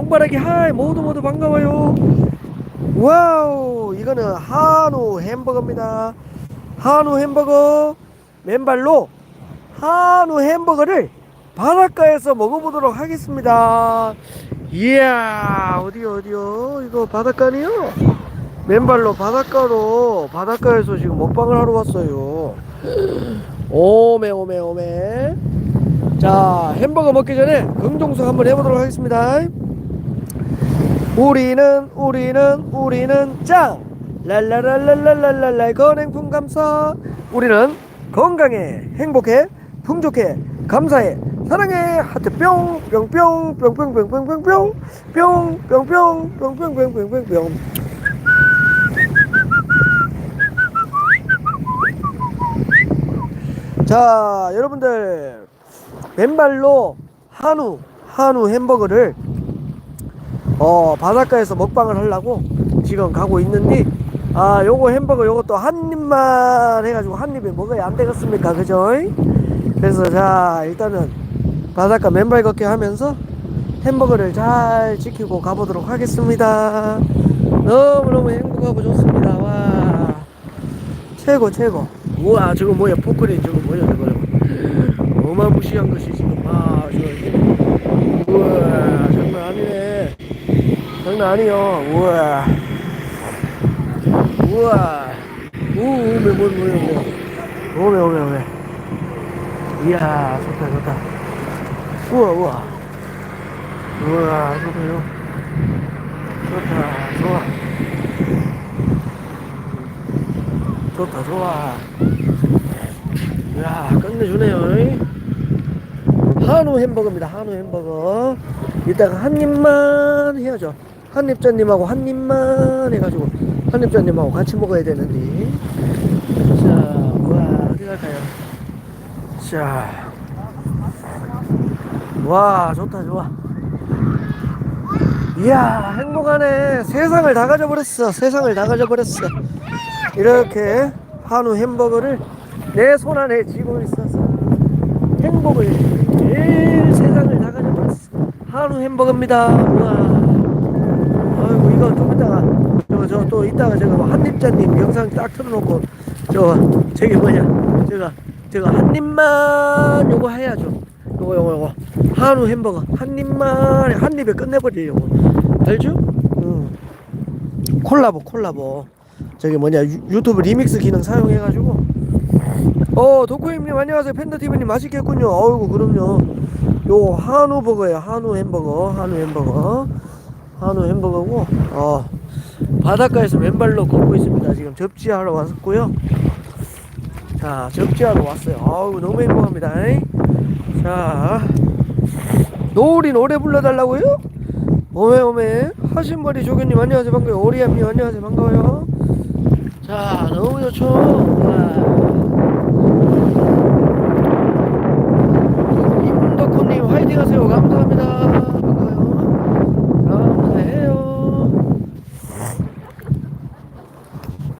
용바라기 하이 모두 모두 반가워요. 와우 이거는 한우 햄버거입니다. 한우 햄버거 맨발로 한우 햄버거를 바닷가에서 먹어보도록 하겠습니다. 이야 어디요 어디요? 이거 바닷가네요. 맨발로 바닷가로 바닷가에서 지금 먹방을 하러 왔어요. 오메 오메 오메. 자 햄버거 먹기 전에 긍정수 한번 해보도록 하겠습니다 우리는 우리는 우리는 짱 랄랄랄랄랄랄랄 건행품 감사 우리는 건강해 행복해 풍족해 감사해 사랑해 하트 뿅 뿅뿅 뿅뿅뿅뿅뿅뿅 뿅뿅뿅 뿅뿅뿅뿅뿅뿅 자 여러분들 맨발로 한우 한우 햄버거를 어 바닷가에서 먹방을 하려고 지금 가고 있는데 아 요거 햄버거 요것도 한 입만 해가지고 한 입에 먹어야 안 되겠습니까? 그죠? 그래서 자 일단은 바닷가 맨발 걷기 하면서 햄버거를 잘 지키고 가보도록 하겠습니다. 너무너무 행복하고 좋습니다. 와. 최고 최고. 우와 저거 뭐야? 포크레인 저거 뭐야 저거? 어마무시한 것이 지금. 아 저거 우와 장난 아니네 장난 아니요 우와. 우와. 우우메 뭐 뭐야 뭐 오메 오메 오메. 이야 좋다 좋다. 우와 우와. 우와 좋다요 좋다 좋아. 좋다 좋아. 이야 끝내주네요. 한우 햄버거입니다. 한우 햄버거. 이따가 한 입만 해야죠 한입자님하고 한 입만 해가지고 한입자님하고 같이 먹어야 되는데. 자 와 어디 갈까요? 자 와 좋다 좋아. 이야 행복하네. 세상을 다 가져버렸어. 세상을 다 가져버렸어. 이렇게 한우 햄버거를 내 손 안에 쥐고 있어서 행복을 제일 세상을 다 가져버렸어. 한우 햄버거입니다. 우와. 아 이거 좀 이따가 저 저 또 이따가 제가 뭐 한입자님 영상 딱 틀어놓고 저 저기 뭐냐 제가 제가 한 입만 요거 해야죠. 요거 요거 요거. 한우 햄버거. 한 입만 한 입에 끝내버리려고 알죠? 응. 콜라보 콜라보. 저기 뭐냐 유, 유튜브 리믹스 기능 사용해가지고. 어 도코임님 안녕하세요. 팬더TV님 맛있겠군요. 어이구 그럼요. 요 한우 버거예요. 한우 햄버거 한우 햄버거 한우 햄버거고 어 바닷가에서 맨발로 걷고 있습니다. 지금 접지하러 왔고요. 자 접지하러 왔어요. 어우 너무 행복합니다. 자 노을이 노래 불러달라고요? 오메 오메. 하신머리 조교님 안녕하세요. 반가워요. 오리암님 안녕하세요. 반가워요. 자 너무 좋죠? 와. 임덕호님 화이팅 하세요. 감사합니다